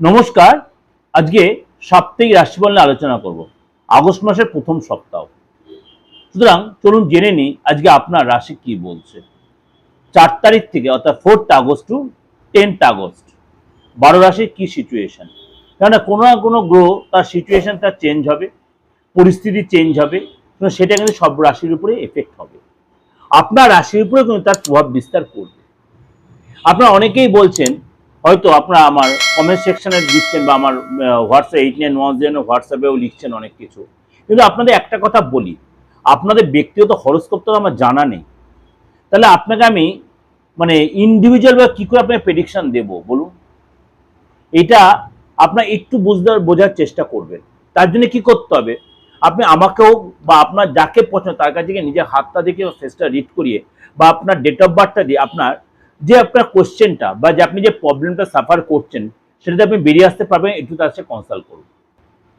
নমস্কার, আজকে সাপ্তাহিক রাশিফল নিয়ে আলোচনা করব। আগস্ট মাসের প্রথম সপ্তাহ। সুতরাং চলুন জেনে নিই আজকে আপনার রাশি কি বলছে। চার তারিখ থেকে, অর্থাৎ fourth August to tenth August, বারো রাশির কি সিচুয়েশন কেননা কোনো না কোনো গ্রহ তার সিচুয়েশন তার চেঞ্জ হবে, পরিস্থিতি চেঞ্জ হবে সেটা কিন্তু সব রাশির উপরে এফেক্ট হবে। আপনার রাশির উপরে কিন্তু তার প্রভাব বিস্তার করবে। আপনারা অনেকেই বলছেন হয়তো আপনারা আমার কমেন্ট সেকশনে লিখছেন বা আমার WhatsApp eight nine one zero হোয়াটসঅ্যাপেও লিখছেন অনেক কিছু। কিন্তু আপনাদের একটা কথা বলি, আপনাদের ব্যক্তিগত হরস্কোপ তো আমার জানা নেই। তাহলে আপনাকে আমি মানে ইন্ডিভিজুয়াল বা কী করে আপনাকে প্রেডিকশন দেবো বলুন? এটা আপনার একটু বুঝতে বোঝার চেষ্টা করবেন। তার জন্য কি করতে হবে? আপনি আমাকেও বা আপনার যাকে পছন্দ, তার কাছে নিজের হাতটা দেখে ফেসটা রিড করিয়ে বা আপনার ডেট অফ বার্থটা দিয়ে আপনার যে আপনার কোশ্চেনটা বা যে আপনি যে প্রবলেমটা সাফার করছেন, সেটাতে আপনি বেরিয়ে আসতে পারবেন, একটু তার সাথে কনসাল্ট করুন।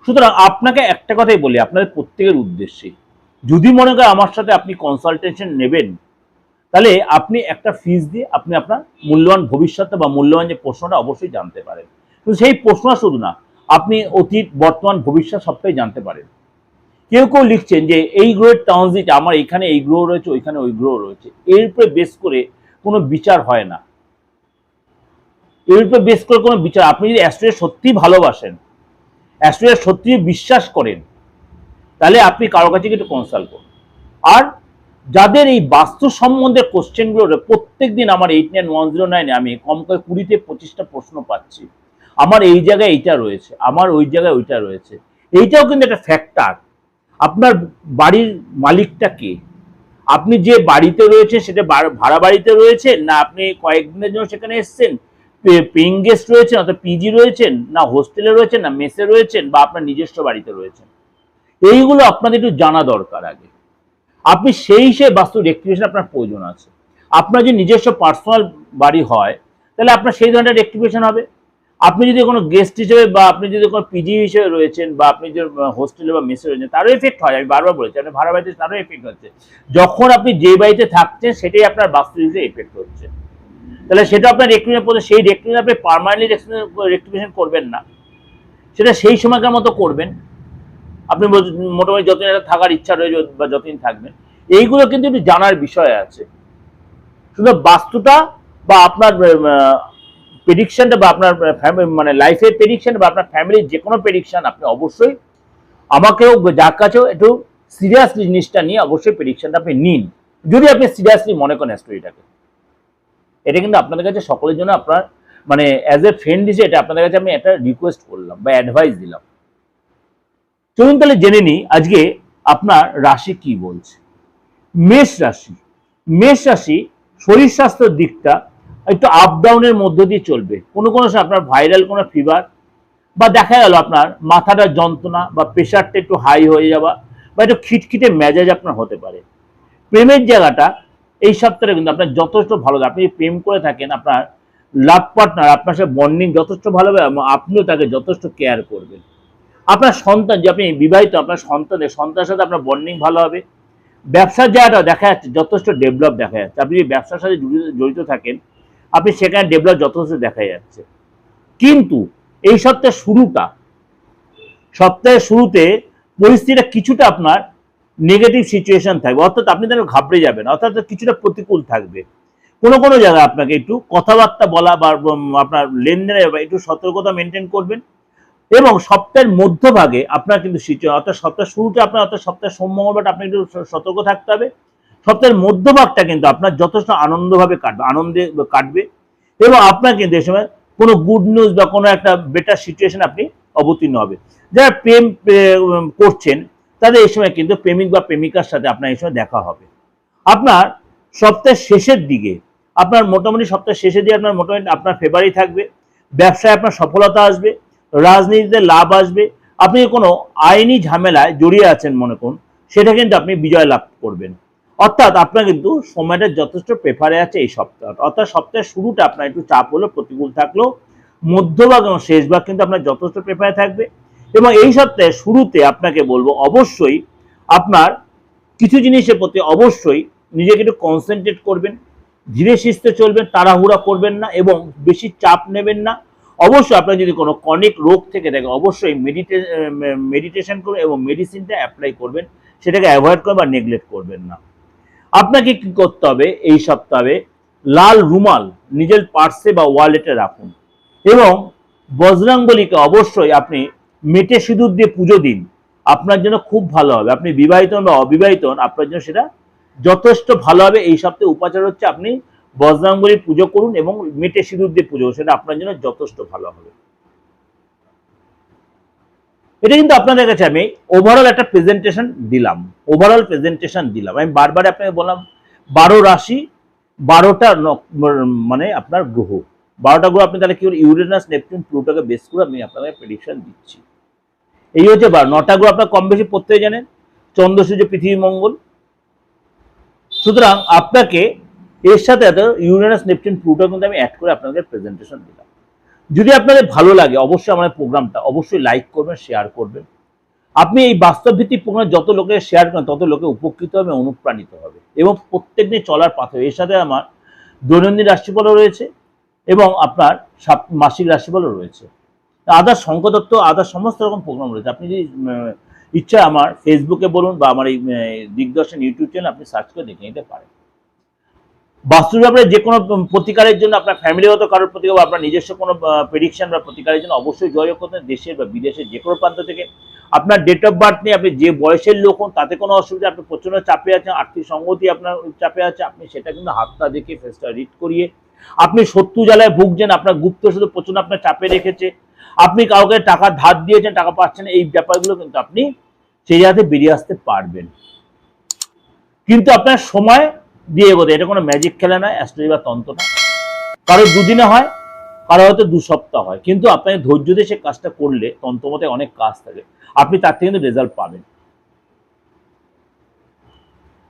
সুতরাং আপনাকে একটা কথাই বলি, আপনাদের প্রত্যেকের উদ্দেশ্যে, যদি মনে করেন আমার সাথে আপনি কনসালটেশন নেবেন, তাহলে আপনি একটা ফিস দিয়ে আপনি আপনার মূল্যবান ভবিষ্যৎ বা মূল্যবান যে প্রশ্নটা অবশ্যই জানতে পারেন। কিন্তু সেই প্রশ্ন শুধু না, আপনি অতীত, বর্তমান, ভবিষ্যৎ সবটাই জানতে পারেন। কেউ কেউ লিখছেন যে, এই গ্রহের ট্রানজিট আমার এখানে এই গ্রহ রয়েছে, ওইখানে ওই গ্রহ রয়েছে। এর উপরে বেস করে কোনো বিচার হয় না। এর উপরে বেস করে কোনো বিচার। আপনি যদি অ্যাস্ট্রোয়ে সত্যিই ভালোবাসেন অ্যাস্ট্রোয়ে সত্যিই বিশ্বাস করেন, তাহলে আপনি কারও কাছে একটু কনসাল্ট করুন। আর যাদের এই বাস্তু সম্বন্ধে কোশ্চেনগুলো প্রত্যেক দিন আমার এইট নাইন ওয়ান জিরো নাইনে আমি কম করে কুড়িতে পঁচিশটা প্রশ্ন পাচ্ছি। আমার এই জায়গায় এইটা রয়েছে, আমার ওই জায়গায় ওইটা রয়েছে। এইটাও কিন্তু একটা ফ্যাক্টর আপনার বাড়ির মালিকটা কে? আপনি যে বাড়িতে রয়েছে সেটা ভাড়া বাড়িতে রয়েছেন না আপনি কয়েকদিনের জন্য সেখানে এসেছেন? পেইং গেস্ট রয়েছেন অর্থাৎ পিজি রয়েছেন না হোস্টেলে রয়েছেন না মেসে রয়েছেন বা আপনার নিজস্ব বাড়িতে রয়েছেন? এইগুলো আপনাদের একটু জানা দরকার আগে। আপনি সেই হিসেবে বাস্তু রেক্টিফিকেশন আপনার প্রয়োজন আছে। আপনার যদি নিজস্ব পার্সোনাল বাড়ি হয়, তাহলে আপনার সেই ধরনের রেক্টিফিকেশন হবে। আপনি যদি কোনো গেস্ট হিসেবে বা আপনি যদি কোনো পিজি হিসেবে রয়েছেন বা আপনি যে হোস্টেলে বা মেসে রয়েছেন, তারও এফেক্ট হয়, আমি বারবার বলেছি আপনি ভাড়া বাড়িতে তারও এফেক্ট হচ্ছে। যখন আপনি যে বাড়িতে থাকছেন, সেটাই আপনার বাস্তু হিসেবে এফেক্ট হচ্ছে। তাহলে সেটা আপনার রেক্টিফিকেশন পড়ে সেই রেক্টিফিকেশন আপনি পারমানেন্টলি রেক্টিফিকেশন করবেন না। সেটা সেই সময়কার মতো করবেন। আপনি মোটামুটি যতদিন একটা থাকার ইচ্ছা রয়েছে বা যতদিন থাকবেন, এইগুলো কিন্তু একটু জানার বিষয় আছে। শুধু বাস্তুটা বা আপনার প্রেডিকশনটা বা আপনার মানে লাইফের প্রেডিকশন বা আপনার ফ্যামিলির যে কোনো প্রেডিকশন আপনি অবশ্যই আমাকেও যার কাছেও একটু সিরিয়াসলি জিনিসটা নিয়ে অবশ্যই প্রেডিকশনটা আপনি নিন। যদি আপনি সিরিয়াসলি মনে করেন স্টোরিটাকে এটা কিন্তু আপনাদের কাছে সকলের জন্য আপনার মানে অ্যাজ এ ফ্রেন্ড হিসেবে এটা আপনাদের কাছে আমি একটা রিকোয়েস্ট করলাম বা অ্যাডভাইস দিলাম। চলুন তাহলে জেনে নিই আজকে আপনার রাশি কি বলছে। মেষ রাশি। মেষ রাশি শরীর স্বাস্থ্যের দিকটা একটু আপ ডাউনের মধ্য দিয়ে চলবে। কোনো কোনো সময় আপনার ভাইরাল কোনো ফিভার বা দেখা গেল আপনার মাথাটা যন্ত্রণা বা প্রেশারটা একটু হাই হয়ে যাওয়া বা একটু খিটখিটে মেজাজ আপনার হতে পারে। প্রেমের জায়গাটা এই সপ্তাহে কিন্তু আপনার যথেষ্ট ভালো আপনি প্রেম করে থাকেন, আপনার লাভ পার্টনার আপনার সাথে বন্ডিং যথেষ্ট ভালো হবে এবং আপনিও তাকে যথেষ্ট কেয়ার করবেন। আপনার সন্তান, যে আপনি বিবাহিত, আপনার সন্তানের সন্তানের সাথে আপনার বন্ডিং ভালো হবে। ব্যবসার জায়গাটা দেখা যাচ্ছে যথেষ্ট ডেভেলপ দেখা যাচ্ছে। আপনি যদি ব্যবসার সাথে জড়িত থাকেন আপনি সেখানে ডেভেলপ যথেষ্ট দেখা যাচ্ছে। কিন্তু এই সপ্তাহের শুরুটা, সপ্তাহের শুরুতে পরিস্থিতিটা কিছুটা আপনার নেগেটিভ সিচুয়েশন থাকবে। অর্থাৎ আপনি যেন ঘাবড়ে যাবেন, অর্থাৎ কিছুটা প্রতিকূল থাকবে। কোনো কোনো জায়গায় আপনাকে একটু কথাবার্তা বলা বা আপনার ব্যাপারে একটু সতর্কতা মেনটেন করবেন। এবং সপ্তাহের মধ্যভাগে আপনার কিন্তু সিচুয়েশন অর্থাৎ সপ্তাহের শুরুতে আপনার, অর্থাৎ সপ্তাহের সোম মঙ্গলবার আপনি একটু সতর্ক থাকতে হবে। সপ্তাহের মধ্যভাগটা কিন্তু আপনার যথেষ্ট আনন্দভাবে কাটবে, আনন্দে কাটবে এবং আপনার কিন্তু এই সময় কোনো গুড নিউজ বা কোনো একটা বেটার সিচুয়েশন আপনি অবতীর্ণ হবে। যারা প্রেম করছেন, তাদের এই সময় কিন্তু প্রেমিক বা প্রেমিকার সাথে আপনার এই সময় দেখা হবে। আপনার সপ্তাহের শেষের দিকে, আপনার মোটামুটি সপ্তাহের শেষের দিকে আপনার মোটামুটি আপনার ফেভারি থাকবে, ব্যবসায় আপনার সফলতা আসবে, রাজনীতিতে লাভ আসবে, আপনি কোনো আইনি ঝামেলায় জড়িয়ে আছেন মনে করুন, সেটা কিন্তু আপনি বিজয় লাভ করবেন। অর্থাৎ আপনার কিন্তু সময়টা যথেষ্ট প্রেফারে আছে এই সপ্তাহ অর্থাৎ সপ্তাহের শুরুটা আপনার একটু চাপ হলো প্রতিকূল থাকলেও মধ্যভাগ এবং শেষ ভাগ কিন্তু আপনার যথেষ্ট প্রেফারে থাকবে। এবং এই সপ্তাহের শুরুতে আপনাকে বলব, অবশ্যই আপনার কিছু জিনিসের প্রতি অবশ্যই নিজেকে একটু কনসেন্ট্রেট করবেন, ধীরে সুস্থে চলবেন, তাড়াহুড়া করবেন না এবং বেশি চাপ নেবেন না। অবশ্যই আপনার যদি কোনো কনিক রোগ থেকে থাকে, অবশ্যই মেডিটে মেডিটেশন করুন এবং মেডিসিনটা অ্যাপ্লাই করবেন। সেটাকে অ্যাভয়েড করবেন বা নেগলেক্ট করবেন না। আপনাকে কি করতে হবে এই সপ্তাহে লাল রুমাল নিজের পার্সে বা ওয়ালেটে রাখুন। এবং বজরাঙ্গলিকে অবশ্যই আপনি মেটে সিঁদুর দিয়ে পুজো দিন। আপনার জন্য খুব ভালো হবে। আপনি বিবাহিত বা অবিবাহিত আপনার জন্য সেটা যথেষ্ট ভালো হবে। এই সপ্তাহে উপাচার হচ্ছে আপনি বজরাঙ্গলির পুজো করুন এবং মেটে সিঁদুর দিয়ে পুজো, সেটা আপনার জন্য যথেষ্ট ভালো হবে। এটা কিন্তু আপনাদের কাছে আমি ওভারঅল একটা প্রেজেন্টেশন দিলাম। ওভারঅল প্রেজেন্টেশন দিলাম। আমি বারবার আপনাকে বললাম, বারো রাশি, বারোটা মানে আপনার গ্রহ। বারোটা গ্রহ, আপনি তাহলে কি ইউরেনাস নেপচুন প্লুটোকে বেস করে আমি আপনাদের প্রেডিকশন দিচ্ছি। এই হচ্ছে বার, নটা গ্রহ আপনার কম বেশি প্রত্যেকে জানেন চন্দ্র, সূর্য, পৃথিবী, মঙ্গল। সুতরাং আপনাকে এর সাথে ইউরেনাস নেপচুন প্লুটো কিন্তু আমি অ্যাড করে আপনাদের প্রেজেন্টেশন দিলাম। যদি আপনাদের ভালো লাগে, অবশ্যই আমাদের প্রোগ্রামটা অবশ্যই লাইক করবেন শেয়ার করবেন। আপনি এই বাস্তব ভিত্তিক প্রোগ্রাম যত লোকে শেয়ার করেন, তত লোকে উপকৃত হবে, অনুপ্রাণিত হবে। এবং প্রত্যেক দিন চলার পাথর এর সাথে আমার দৈনন্দিন রাশিফলও রয়েছে এবং আপনার মাসিক রাশিফলও রয়েছে। আদার শঙ্কদত্ত আদার সমস্ত রকম প্রোগ্রাম রয়েছে। আপনি যদি ইচ্ছা আমার ফেসবুকে বলুন বা আমার এই দিগদর্শন ইউটিউব চ্যানেল আপনি সার্চ করে দেখে নিতে পারেন। বাস্তু ব্যাপারে যে কোনো প্রতিকারের জন্য আপনার ফ্যামিলিগত কারোর প্রতিকার বা আপনার নিজস্ব কোনো প্রেডিকশন বা প্রতিকারের জন্য অবশ্যই যোগাযোগ করতে দেশের বা বিদেশের যে কোনো প্রান্ত থেকে। আপনার ডেট অফ বার্থ নিয়ে আপনি যে বয়সের লোক হন, তাতে কোনো অসুবিধা, আপনি প্রচণ্ড চাপে আছেন, আর্থিক সঙ্গতি আপনার চাপে আছে, আপনি সেটা কিন্তু হাতটা দেখে ফেসটা রিড করিয়ে আপনি শত্রু জ্বালায় ভুগছেন, আপনার গুপ্ত শুধু প্রচণ্ড আপনার চাপে রেখেছে। আপনি কাউকে টাকা ধার দিয়েছেন, টাকা পাচ্ছেন, এই ব্যাপারগুলো কিন্তু আপনি সেই জায়গাতে বেরিয়ে আসতে পারবেন। কিন্তু আপনার সময় দিয়ে এগোতে এটা কোনো ম্যাজিক খেলা নয় অ্যাস্ট্রোলজি বা তন্ত্র না কারও দুদিনে হয় কারও হয়তো দু সপ্তাহ হয়। কিন্তু আপনাকে ধৈর্য দিয়ে সে কাজটা করলে তন্ত্রমতে অনেক কাজ থাকে। আপনি তার থেকে কিন্তু রেজাল্ট পাবেন।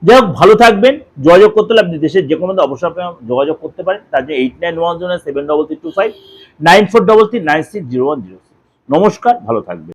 যাই হোক, ভালো থাকবেন। যোগাযোগ করতে হলে আপনি দেশের যে কোনো অবশ্যই আপনি যোগাযোগ করতে পারেন। তার জন্য eight nine one zero seven double three two five nine four double three nine six zero one zero নমস্কার, ভালো থাকবেন।